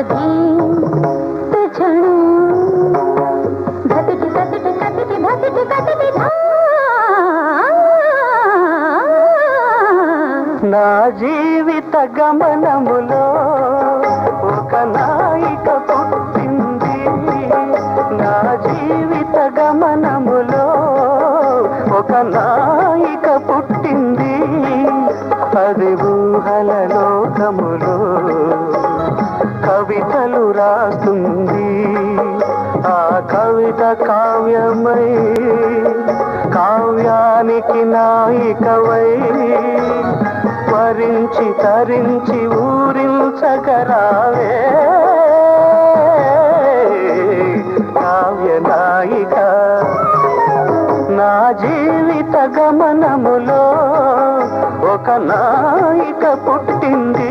నా జీవిత గమనములో ఒక నాయిక పుట్టింది. నా జీవిత గమనములో ఒక నాయిక పుట్టింది. అది ఊహల లోకములో కవితలు రాస్తుంది. ఆ కవిత కావ్యమై కావ్యానికి నాయికవై వరించి తరించి ఊరించగరావే. కావ్య నాయిక నా జీవిత గమనములో ఒక నాయిక పుట్టింది.